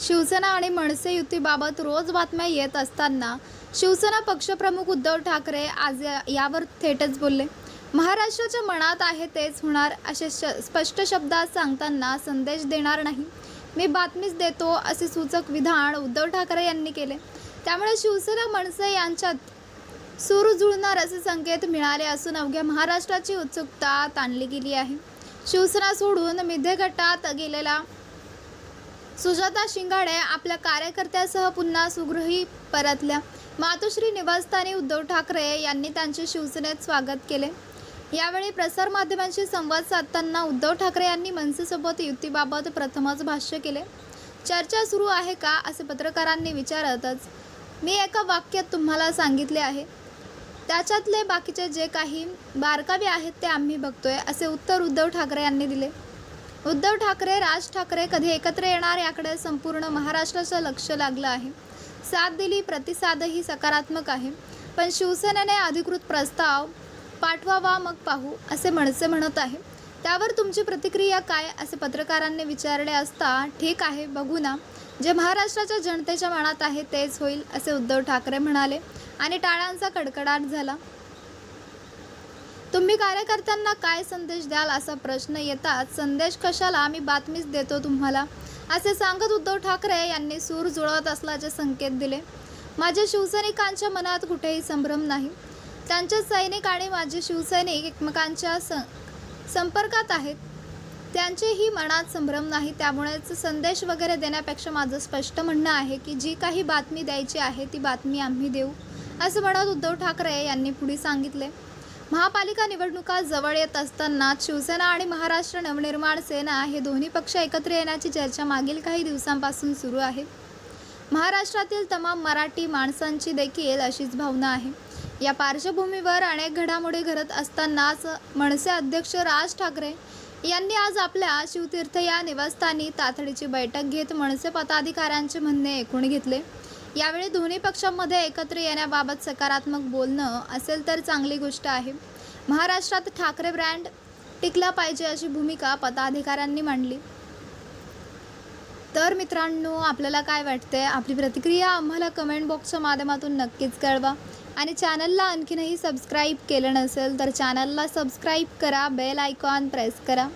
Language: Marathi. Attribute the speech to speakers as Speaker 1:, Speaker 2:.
Speaker 1: शिवसेना आणि मनसे युतीबाबत रोज बातम्या येत असताना शिवसेना पक्षप्रमुख उद्धव ठाकरे आज यावर थेटच बोलले. महाराष्ट्राच्या मनात आहे तेच होणार असे श स्पष्ट शब्दात सांगताना संदेश देणार नाही. मी बातमीच देतो असे सूचक विधान उद्धव ठाकरे यांनी केले. त्यामुळे शिवसेना मनसे यांच्यात सूर जुळणार असे संकेत मिळाले असून अवघ्या महाराष्ट्राची उत्सुकता ताणली गेली आहे. शिवसेना सोडून मिधे गटात गेलेला सुजाता शिंगाडे आपल्या कार्यकर्त्यासह पुन्हा सुगृही परतल्या. मातोश्री निवासस्थानी उद्धव ठाकरे यांनी त्यांचे शिवसेनेत स्वागत केले. यावेळी प्रसारमाध्यमांशी संवाद साधताना उद्धव ठाकरे यांनी मनसेसोबत युतीबाबत प्रथमच भाष्य केले. चर्चा सुरू आहे का असे पत्रकारांनी विचारतच मी एका वाक्यात तुम्हाला सांगितले आहे. त्याच्यातले बाकीचे जे काही बारकावे आहेत ते आम्ही बघतोय असे उत्तर उद्धव ठाकरे यांनी दिले. उद्धव ठाकरे राज ठाकरे कधी एकत्र येणार याकडे संपूर्ण महाराष्ट्राचं लक्ष लागलं आहे. साथ दिली प्रतिसादही सकारात्मक आहे. पण शिवसेनेने अधिकृत प्रस्ताव पाठवावा मग पाहू असे मनसे म्हणत आहे. त्यावर तुमची प्रतिक्रिया काय असे पत्रकारांनी विचारले असता ठीक आहे बघू ना. जे महाराष्ट्राच्या जनतेच्या मनात आहे तेच होईल असे उद्धव ठाकरे म्हणाले. आणि टाळांचा कडकडाट झाला. तुम्ही कार्यकर्त्यांना काय संदेश द्याल असा प्रश्न येतात संदेश कशाला आम्ही बातमीच देतो तुम्हाला? असे सांगत उद्धव ठाकरे यांनी सूर जुळवत असल्याचे संकेत दिले. माझ्या शिवसैनिकांच्या मनात कुठेही संभ्रम नाही. त्यांचे सैनिक आणि माझे शिवसैनिक एकमेकांच्या सं संपर्कात आहेत. त्यांचेही मनात संभ्रम नाही त्यामुळेच संदेश वगैरे देण्यापेक्षा माझं स्पष्ट म्हणणं आहे की जी काही बातमी द्यायची आहे ती बातमी आम्ही देऊ असं म्हणत उद्धव ठाकरे यांनी पुढे सांगितले. महापालिका निवडणुका जवळ येत असताना शिवसेना आणि महाराष्ट्र नवनिर्माण सेना हे दोन्ही पक्ष एकत्र येण्याची चर्चा मागील काही दिवसांपासून सुरू आहे. महाराष्ट्रातील तमाम मराठी माणसांची देखील अशीच भावना आहे. या पार्श्वभूमीवर अनेक घडामोडी घडत असतानाच मनसे अध्यक्ष राज ठाकरे यांनी आज आपल्या शिवतीर्थ या निवासस्थानी तातडीची बैठक घेत मनसे पदाधिकाऱ्यांचे म्हणणे ऐकून घेतले. यावेळी दोन्ही पक्षांमध्ये एकत्र येण्याबाबत सकारात्मक बोलणं असेल तर चांगली गोष्ट आहे. महाराष्ट्रात ठाकरे ब्रँड टिकला पाहिजे अशी भूमिका पदाधिकाऱ्यांनी मांडली. तर मित्रांनो आपल्याला काय वाटतंय? आपली प्रतिक्रिया आम्हाला कमेंट बॉक्सच्या माध्यमातून नक्कीच कळवा. आणि चॅनलला आणखीनही सबस्क्राईब केलं नसेल तर चॅनलला सबस्क्राईब करा बेल आयकॉन प्रेस करा.